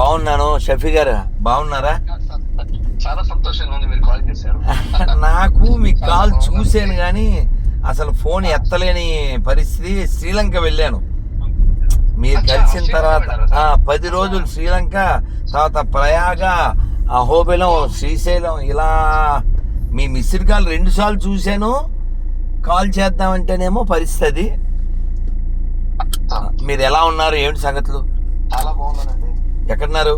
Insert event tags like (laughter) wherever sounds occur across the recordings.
బాగున్నాను షఫీ గారు బాగున్నారా? చాలా సంతోషంగా ఉంది మీరు కాల్ చేశారు. (laughs) నాకు మీ కాల్ చూశాను కానీ అసలు ఫోన్ ఎత్తలేని పరిస్థితి. శ్రీలంక వెళ్ళాను. మీరు కలిసిన తర్వాత పది రోజులు శ్రీలంక తర్వాత ప్రయాగ అహోబిలం శ్రీశైలం ఇలా మీ మిస్డ్ కాల్ రెండు సార్లు చూశాను. కాల్ చేద్దామంటేనేమో పరిస్థితి మీరు ఎలా ఉన్నారు? ఏమిటి సంగతులు? ఎక్కడున్నారు?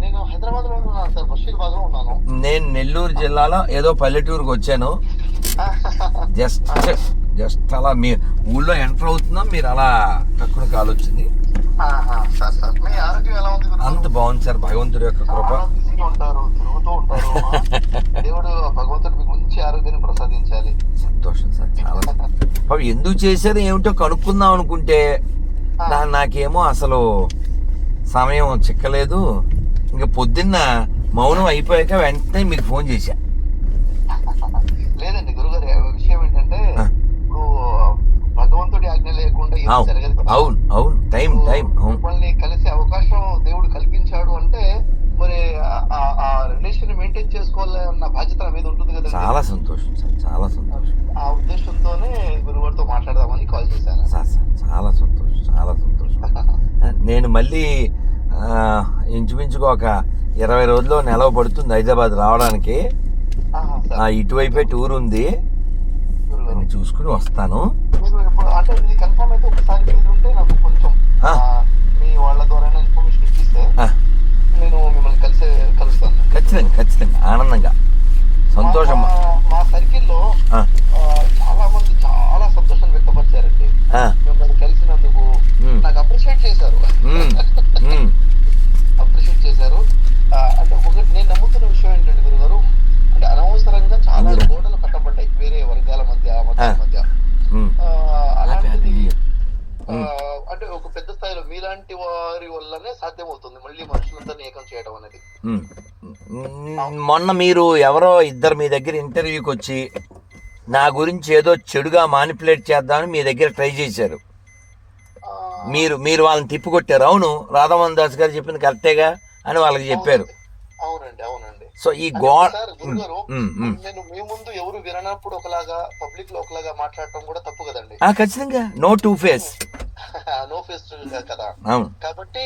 నేను హైదరాబాద్లో ఉన్నాను సార్ బషీర్బాద్లో ఉన్నాను. నేను నెల్లూరు జిల్లాలో ఏదో పల్లెటూరుకి వచ్చాను. (laughs) జస్ట్ జస్ట్ అలా మీ ఊళ్ళో ఎంటర్ అవుతున్నాం మీరు అలా టక్కున కాల్ వచ్చింది? అంత బాగుంది సార్ భగవంతుడి యొక్క కృప. ఉంటారు తిరుగుతూ ఉంటారు. ఆ, (laughs) దేవుడు ఆ భగవంతుడు మీకు మంచి ఆరోగ్యాన్ని ప్రసాదించాలి. సంతోషం సార్ చాలా. ఎందుకు చేశారు ఏమిటో కనుక్కుందాం అనుకుంటే నాకేమో అసలు సమయం చిక్కలేదు. ఇంకా పొద్దున్న మౌనం అయిపోయాక వెంటనే మీకు ఫోన్ చేశా. లేదండి గురుగారు విషయం ఏంటంటే. ఇప్పుడు భగవంతుడి ఆజ్ఞ లేకుండా అవును. అవును అవును టైం టైం మిమ్మల్ని కలిసే అవకాశం దేవుడు కల్పించాడు అంటే మరి ఆ- రిలేషన్ మెయింటైన్ చేసుకోవాలి అన్న బాధ్యత నా మీద ఉంటుంది కదా చాలా సంతోషం సార్ చాలా సంతోషం. ఆ ఉద్దేశంతోనే గురువారితో మాట్లాడదామని కాల్ చేశాను. సార్ సార్ చాలా సంతోషం చాలా సంతోషం. (laughs) నేను మళ్ళీ ఇంచుమించుగా ఒక ఇరవై రోజుల్లో నెలవ పడుతుంది హైదరాబాద్ రావడానికి. ఇటువైపే టూర్ ఉంది. దాన్ని చూసుకుని వస్తాను. మీరు ఇప్పుడు అంటే ఇది కన్ఫర్మ్ అయితే ఒకసారి మీరు ఉంటే నాకు కొంచెం ఆ. ఆ, మీ వాళ్ళ ద్వారా ఇన్ఫర్మేషన్ ఇప్పిస్తే ఆ, నేను మిమ్మల్ని కలిసే కలుస్తాను ఖచ్చితంగా ఖచ్చితంగా ఆనందంగా సంతోషం మా- మా సర్కిల్లో ఆ, చాలా మంది చాలా సంతోషం వ్యక్తపరిచారండి ఆ, మిమ్మల్ని కలిసినందుకు ఉమ్, నాకు అప్రిషియేట్ చేశారు ఉమ్, ఉమ్, అప్రిషియేట్ చేశారు ఆ, అంటే ఒకటి నేను నమ్ముతున్న విషయం ఏంటంటే గురుగారు అంటే అనవసరంగా చాలా అందులో. గోడలు కట్టబడ్డాయి వేరే వర్గాల మధ్య మతాల ఆ. మధ్య ఉమ్. ఆ, అలాంటిది ఆ, ఉమ్. అంటే ఒక పెద్ద స్థాయిలో మీలాంటి వారి వల్లనే సాధ్యమవుతుంది మళ్ళీ మనుషులందరినీ ఏకం చేయడం అనేది ఉమ్. ఉమ్, మొన్న మీరు ఎవరో ఇద్దరు మీ దగ్గర ఇంటర్వ్యూకి వచ్చి నా గురించి ఏదో చెడుగా మానిపులేట్ చేద్దామని మీ దగ్గర ట్రై చేశారు. మీరు మీరు వాళ్ళని తిప్పికొట్టారు. అవును రాధామోహన్ దాస్ గారు చెప్పింది కరెక్టేగా అని వాళ్ళకి చెప్పారు. అవునండి అవునండి. సో ఈ గోడ. నేను మీ ముందు ఎవరు విననప్పుడు ఒకలాగా పబ్లిక్లో ఒకలాగా మాట్లాడటం కూడా తప్పు కదండి. ఖచ్చితంగా. No two face no face కదా. కాబట్టి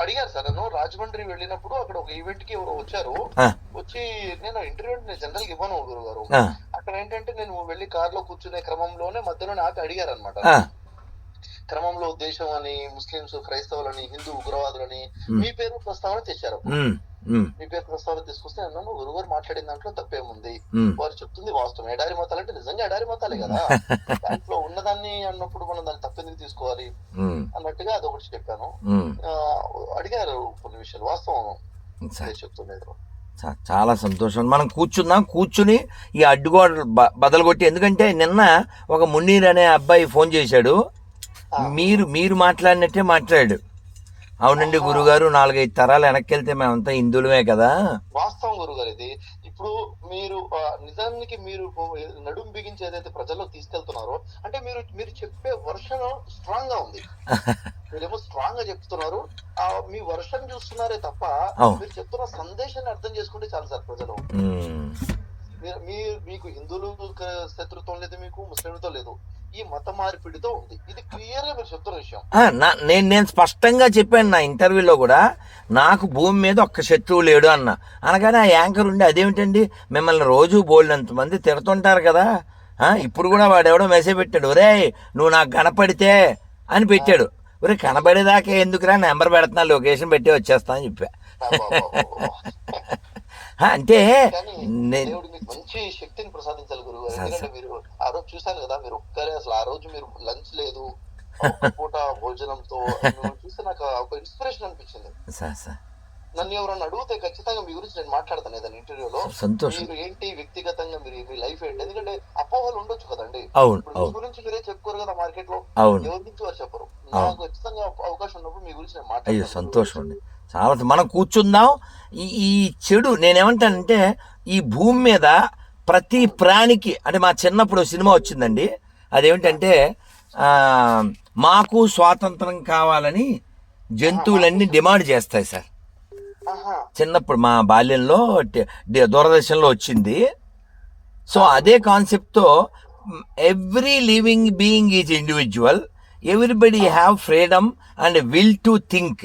అడిగారు సార్ నన్ను రాజమండ్రి వెళ్ళినప్పుడు అక్కడ ఒక ఈవెంట్కి ఎవరో వచ్చారు. వచ్చి నేను ఇంటర్వ్యూ నేను జనరల్ ఇవ్వను గురువు గారు అక్కడ ఏంటంటే నేను వెళ్ళి కార్లో కూర్చునే క్రమంలోనే మధ్యలో నాకు అడిగారు అనమాట క్రమంలో దేశం అని ముస్లింస్ క్రైస్తవులని హిందూ ఉగ్రవాదులని. మీ పేరు ప్రస్తావన తెచ్చారు. ఉమ్, ఉమ్, మీ పేరు ప్రస్తావన తీసుకొస్తే అన్నాను గురుగారు మాట్లాడిన దాంట్లో తప్పేముంది. వారు చెప్తుంది వాస్తవం ఎడారి మతాలు అంటే నిజంగా ఎడారి మతాలే కదా. (laughs) దాంట్లో ఉన్నదాన్ని అన్నప్పుడు మనం దాన్ని తప్పెందుకు తీసుకోవాలి? అన్నట్టుగా అదొకటి చెప్పాను. అడిగారు కొన్ని విషయాలు. వాస్తవం చెప్తున్నారు. చా- చాలా సంతోషం. మనం కూర్చుందాం కూర్చుని ఈ అడ్డుగోడలు బదలు కొట్టి ఎందుకంటే నిన్న ఒక మున్నీర్ అనే అబ్బాయి ఫోన్ చేశాడు. మీరు మీరు మాట్లాడినట్టే మాట్లాడాడు. అవునండి గురుగారు నాలుగైదు తరాలు వెనక్కి వెళ్తే మేమంతా హిందువులమే కదా? వాస్తవం గురుగారు ఇది. ఇప్పుడు మీరు నిజానికి మీరు నడుం బిగించి ఏదైతే ప్రజల్లో తీసుకెళ్తున్నారో అంటే మీరు మీరు చెప్పే వర్షన్ స్ట్రాంగ్గా ఉంది. (laughs) మీరేమో స్ట్రాంగ్గా చెప్తున్నారు మీ వర్షన్ చూస్తున్నారే తప్ప. మీరు చెప్తున్న సందేశాన్ని అర్థం చేసుకుంటే చాలు సార్ ప్రజలు. మీరు మీకు హిందువులు శత్రుత్వం లేదు మీకు ముస్లింలతో లేదు. ఈ మత మార్పిడితో ఉంది. ఇది క్లియర్గా మీరు చెప్తున్న విషయం. నేను నేను స్పష్టంగా చెప్పాను నా ఇంటర్వ్యూలో కూడా. నాకు భూమి మీద ఒక్క శత్రువు లేడు అన్న. అనగానే ఆ యాంకర్ ఉండి అదేమిటండి? మిమ్మల్ని రోజు బోల్డంత మంది తిడుతుంటారు కదా. ఇప్పుడు కూడా వాడెవడో మెసేజ్ పెట్టాడు. ఒరే నువ్వు నాకు కనపడితే అని పెట్టాడు. ఒరే కనబడేదాకా ఎందుకురా? నెంబర్ పెడుతున్నా లొకేషన్ పెట్టి వచ్చేస్తా అని చెప్పా. అంటే దేవుడు మీకు మంచి శక్తిని ప్రసాదించాలి గురువు. గారు ఎందుకంటే మీరు ఆ రోజు చూశాను కదా మీరు ఒక్కరే అసలు ఆ రోజు మీరు లంచ్ లేదు పూట భోజనంతో చూస్తే నాకు ఒక ఇన్స్పిరేషన్ అనిపించింది. సార్ సార్ నన్ను ఎవరన్నా అడిగితే ఖచ్చితంగా మీ గురించి నేను మాట్లాడతాను ఏదైనా ఇంటర్వ్యూలో సంతోషం. మీరు ఏంటి వ్యక్తిగతంగా మీరు మీ లైఫ్ ఏంటి? ఎందుకంటే అపోహలు ఉండొచ్చు కదండి. అవును మీ గురించి మీరే చెప్పుకోరు కదా మార్కెట్లో. అవును. ఎవరి గురించి వారు చెప్పరు. నాకు ఖచ్చితంగా అవకాశం ఉన్నప్పుడు మీ గురించి నేను మాట్లాడతాను సంతోషం అండి. చాలా మనం కూర్చుందాం. ఈ ఈ చెడు నేనేమంటానంటే ఈ భూమి మీద ప్రతి ప్రాణికి అంటే మా చిన్నప్పుడు సినిమా వచ్చిందండి. అదేమిటంటే మాకు స్వాతంత్రం కావాలని జంతువులన్నీ డిమాండ్ చేస్తాయి సార్. చిన్నప్పుడు మా బాల్యంలో దూరదర్శన్లో వచ్చింది. సో అదే కాన్సెప్ట్తో every living being is individual everybody have freedom and will to think.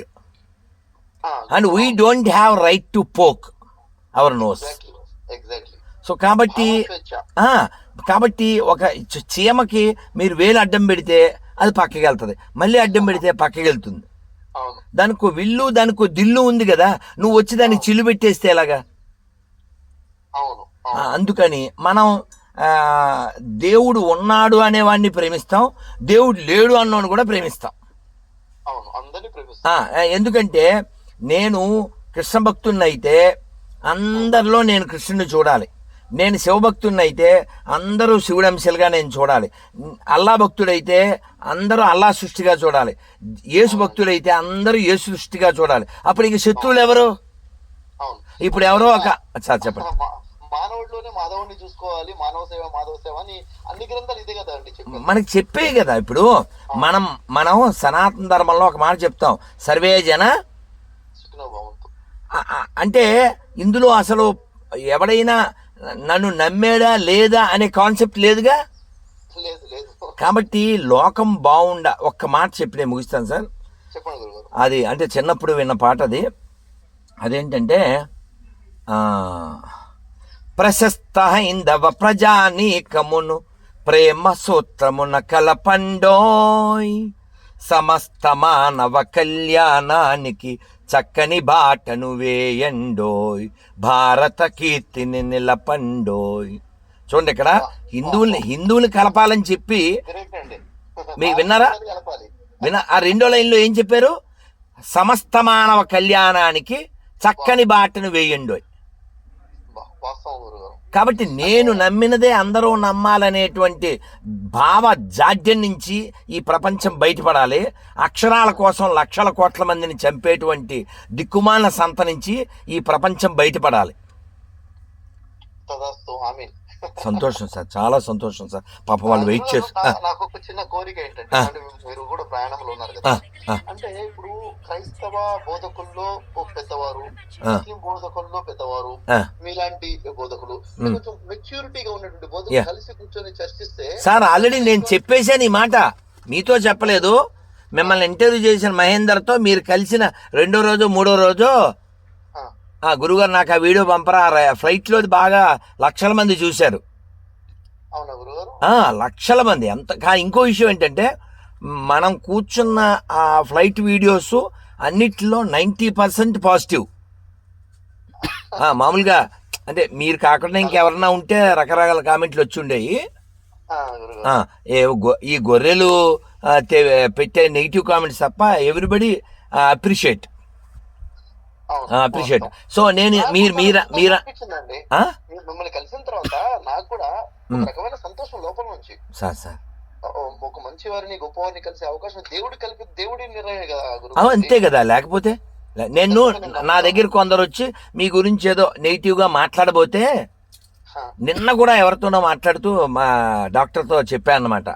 And we don't have right to poke our nose so కాబట్టి కాబట్టి ఒక చీమకి మీరు వేలు అడ్డం పెడితే అది పక్కకి వెళ్తుంది. మళ్ళీ అడ్డం పెడితే పక్కకి వెళ్తుంది. దానికో విల్లు దానికో దిల్లు ఉంది కదా నువ్వు వచ్చి దానికి చిల్లు పెట్టేస్తే ఎలాగా? అందుకని మనం దేవుడు ఉన్నాడు అనేవాడిని ప్రేమిస్తాం దేవుడు లేడు అన్నవాడిని కూడా ప్రేమిస్తాం. ఎందుకంటే నేను కృష్ణ భక్తుడిని అయితే అందరిలో నేను కృష్ణుని చూడాలి. నేను శివభక్తుడిని అయితే అందరూ శివుడు అంశాలుగా నేను చూడాలి. అల్లా భక్తుడైతే అందరూ అల్లా సృష్టిగా చూడాలి. యేసు భక్తుడైతే అందరూ యేసు సృష్టిగా చూడాలి. అప్పుడు ఇంక శత్రువులు ఎవరు? ఇప్పుడు ఎవరో ఒక సార్ చెప్పండి. మానవుడిలోనే మాధవుడిని చూసుకోవాలి మానవ సేవ మాధవ సేవ అని అన్ని గ్రంథాలు ఇదే కదా అండి మనకి చెప్పే కదా ఇప్పుడు. మనం మనం సనాతన ధర్మంలో ఒక మాట చెప్తాం. సర్వే జన అంటే ఇందులో అసలు ఎవడైనా నన్ను నమ్మాడా లేదా అనే కాన్సెప్ట్ లేదుగా? లేదు లేదు. కాబట్టి లోకం బాగుండ ఒక్క మాట చెప్పి నేను ముగిస్తాను సార్. అది అంటే చిన్నప్పుడు విన్న పాట అది. అదేంటంటే ప్రశస్త హైందవ ప్రజానీకమును ప్రేమ సూత్రమున కలపండోయ్. సమస్త మానవ కళ్యాణానికి చక్కని బాటను వేయండోయ్ భారత కీర్తిని నిలపండోయ్. చూడండి ఇక్కడ హిందువుల్ని హిందువులు కలపాలని చెప్పి మీకు విన్నారా? భారతదేశాన్ని కలపాలి. విన ఆ రెండో లైన్లో ఏం చెప్పారు? సమస్త మానవ కళ్యాణానికి చక్కని బాటను వేయండి వా- వాస్తవం గురుగారు కాబట్టి నేను నమ్మినదే అందరూ నమ్మాలనేటువంటి భావ జాడ్యం నుంచి ఈ ప్రపంచం బయటపడాలి. అక్షరాల కోసం లక్షల కోట్ల మందిని చంపేటువంటి దిక్కుమాల సంత నుంచి ఈ ప్రపంచం బయటపడాలి. ఆమె సంతోషం సార్ చాలా సంతోషం సార్ పాప వాళ్ళు వెయిట్ చేస్తు ఆ, నాకు ఒక చిన్న కోరిక ఏంటంటే మీరు కూడా ప్రయాణంలో ఉన్నారు కదా అంటే ఇప్పుడు క్రైస్తవ బోధకుల్లో పెద్దవారు. ముస్లిం బోధకుల్లో పెద్దవారు. మీలాంటి బోధకులు. కొంచెం మెచ్యూరిటీగా ఉన్నటువంటి. బోధకులు కలిసి కూర్చొని చర్చిస్తే సార్ ఆల్రెడీ నేను చెప్పేశాను ఈ మాట మీతో చెప్పలేదు మిమ్మల్ని ఇంటర్వ్యూ చేసిన మహేందర్తో మీరు కలిసిన రెండో రోజు మూడో రోజు గురుగారు నాకు ఆ వీడియో పంపరా ఫ్లైట్లో బాగా లక్షల మంది చూశారు. లక్షల మంది. అంత ఇంకో విషయం ఏంటంటే మనం కూర్చున్న ఆ ఫ్లైట్ వీడియోస్ అన్నిటిలో నైంటీ పర్సెంట్ పాజిటివ్. మామూలుగా అంటే మీరు కాకుండా ఇంకెవరన్నా ఉంటే రకరకాల కామెంట్లు వచ్చి ఉండేవి ఈ గొర్రెలు పెట్టే నెగిటివ్ కామెంట్స్ తప్ప ఎవ్రీబడి అప్రిషియేట్. అప్రిషియేట్. సో నేను మీరు మీర మీర మిమ్మల్ని కలిసిన తర్వాత నాకు కూడా ఒక. రకమైన సంతోషం లోపల నుంచి. Sir sir. ఒక మంచి వారిని గొప్పవారిని కలిసే అవకాశం దేవుడు కలిపి దేవుడి నిర్ణయం కదా అంతే కదా లేకపోతే? నేను నా దగ్గర కొందరు వచ్చి మీ గురించి ఏదో నెగిటివ్గా మాట్లాడబోతే హా, నిన్న కూడా ఎవరితోనో మాట్లాడుతూ మా డాక్టర్తో చెప్పాను అనమాట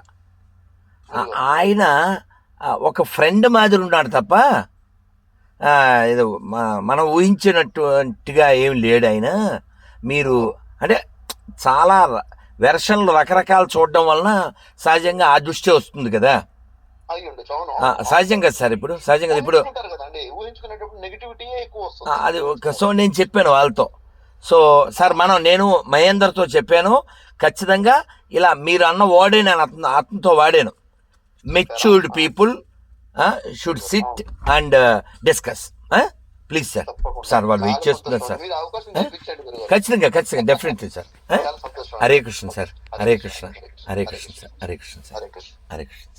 ఆయన ఒక ఫ్రెండ్ మాదిరి ఉన్నాడు తప్ప ఏదో మనం ఊహించినట్టుగా ఏం లేడు ఆయన. మీరు అంటే చాలా వెర్షన్లు రకరకాలు చూడడం వలన సహజంగా ఆ దృష్టి వస్తుంది కదా. అయి ఉండొచ్చు అవును ఆ, సహజం కదా సార్ ఇప్పుడు సహజం కదా ఇప్పుడు అది ఒక సో నేను చెప్పాను వాళ్ళతో. సో సార్ మనం నేను మహేందర్తో చెప్పాను ఖచ్చితంగా ఇలా మీరు అన్న వర్డే నేను అతను అతనితో వాడాను. Matured people should sit and discuss please sir. Sir వాళ్ళు వెయిట్ చేస్తున్నారు. సార్. ఖచ్చితంగా ఖచ్చితంగా definitely sir Hare Krishna sir Hare Krishna. Hare Krishna sir Hare Krishna sir Hare Krishna. Hare Krishna.